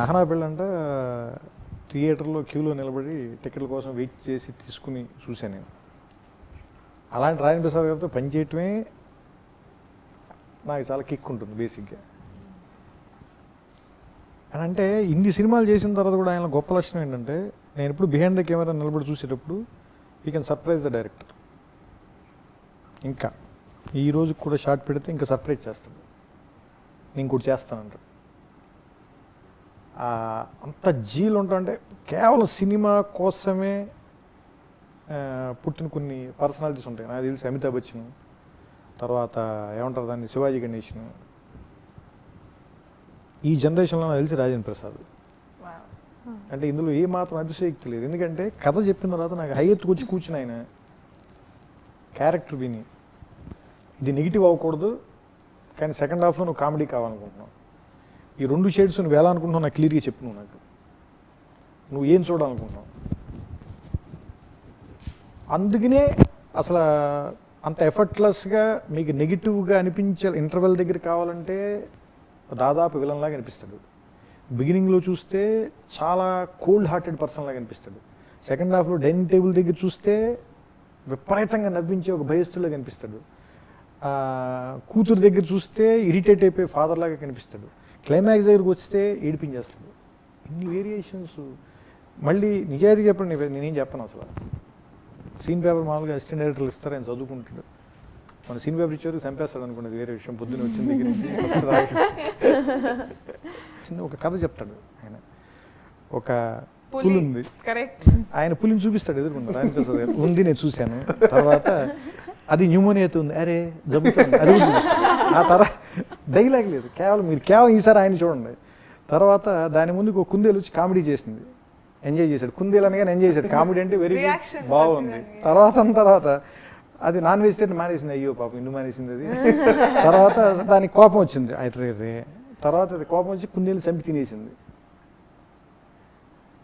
అహనా పెళ్ళంట థియేటర్లో క్యూలో నిలబడి టికెట్ల కోసం వెయిట్ చేసి తీసుకుని చూశాను నేను. అలాంటి రాజేంద్ర ప్రసాద్ గారితో పనిచేయటమే నాకు చాలా కిక్ ఉంటుంది బేసిక్గా. అని అంటే ఇన్ని సినిమాలు చేసిన తర్వాత కూడా ఆయన గొప్ప లక్షణం ఏంటంటే నేను ఎప్పుడు బిహైండ్ ద కెమెరా నిలబడి చూసేటప్పుడు you can surprise the director ఇంకా ఈ రోజు కూడా షార్ట్ పెడితే ఇంకా సర్ప్రైజ్ చేస్తాడు. నేను కూడా చేస్తానంటాడు. అంత జీలు ఉంటాయంటే కేవలం సినిమా కోసమే పుట్టిన కొన్ని పర్సనాలిటీస్ ఉంటాయి. నాకు తెలిసి అమితాబ్ బచ్చన్ తర్వాత ఏమంటారు దాన్ని శివాజీ గణేషన్ ఈ జనరేషన్లో నాకు తెలిసి రాజేంద్ర ప్రసాద్. అంటే ఇందులో ఏ మాత్రం అతిశయోక్తి లేదు. ఎందుకంటే కథ చెప్పిన తర్వాత నాకు హై ఎత్తుకొచ్చి కూర్చుని ఆయన క్యారెక్టర్ విని ఇది నెగిటివ్ అవ్వకూడదు కానీ సెకండ్ హాఫ్లో నువ్వు కామెడీ కావాలనుకుంటున్నావు. ఈ రెండు షేడ్స్ నువ్వు ఎలా అనుకుంటున్నావు నాకు క్లియర్గా చెప్పు నువ్వు నాకు. నువ్వు ఏం చూడాలనుకుంటున్నావు? అందుకనే అసలు అంత ఎఫర్ట్లెస్గా మీకు నెగిటివ్గా అనిపించే ఇంటర్వెల్ దగ్గర కావాలంటే దాదాపు విలన్లాగా అనిపిస్తాడు. బిగినింగ్లో చూస్తే చాలా కోల్డ్ హార్టెడ్ పర్సన్లాగా అనిపిస్తాడు. సెకండ్ హాఫ్లో డైనింగ్ టేబుల్ దగ్గర చూస్తే విపరీతంగా నవ్వించే ఒక భయస్థుల్లో కనిపిస్తాడు కూతురు దగ్గర చూస్తే ఇరిటేట్ అయిపోయి ఫాదర్ లాగా కనిపిస్తాడు. క్లైమాక్స్ దగ్గరికి వస్తే ఏడిపించేస్తాడు ఇన్ని వేరియేషన్స్ మళ్ళీ నిజాయితీ చెప్పండి నేను- చెప్పను అసలు. సీన్ పేపర్ మామూలుగా అసిస్టెంట్ డైరెక్టర్లు ఇస్తారు ఆయన చదువుకుంటాడు మన సీన్ పేపర్ ఇచ్చేవరకు చంపేస్తాడు అనుకున్నది వేరే విషయం. పొద్దున్న వచ్చిన దగ్గర రాయి. చిన్న ఒక కథ చెప్తాడు ఆయన. ఒక పులి. ఉంది. కరెక్ట్. ఆయన పులిని చూపిస్తాడు ఎదుర్కొంటాడు ఆయన. ఉంది నేను చూశాను. తర్వాత అది న్యూమోనియాతో ఉంది. అరే జబ్బుతుంది. అది. ఆ తర్వాత డైలాగ్ లేదు. కేవలం మీరు కేవలం ఈసారి ఆయన చూడండి. తర్వాత దాని ముందు ఒక కుందేలు వచ్చి కామెడీ చేసింది. ఎంజాయ్ చేశాడు. కుందేలు అనగానే ఎంజాయ్ చేశాడు. కామెడీ అంటే వెరీ బాగుంది. తర్వాత తర్వాత అది నాన్ వెజిటేరియన్ మానేసింది. అయ్యో పాపం ఇందు మానేసింది అది. తర్వాత దానికి కోపం వచ్చింది. అరే రే. తర్వాత అది కోపం వచ్చి కుందేలు చంపి తినేసింది.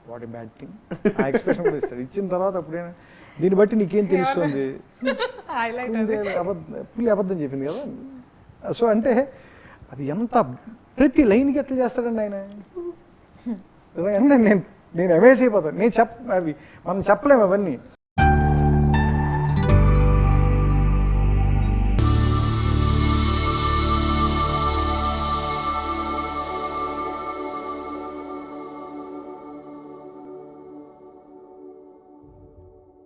వాట్ బ్యాడ్ థింగ్ ఆ ఎక్స్ప్రెషన్ కూడా ఇస్తాడు. ఇచ్చిన తర్వాత అప్పుడే దీన్ని బట్టి నీకేం తెలుస్తుంది? కుందేలు అబద్ధం చెప్పింది కదా. సో అంటే అది ఎంత ప్రతి లైన్కి ఎట్లా చేస్తాడండి ఆయన? అంటే నేను నేను అవేస్ అయిపోతాను. నేను చెప్ అవి మనం చెప్పలేము అవన్నీ.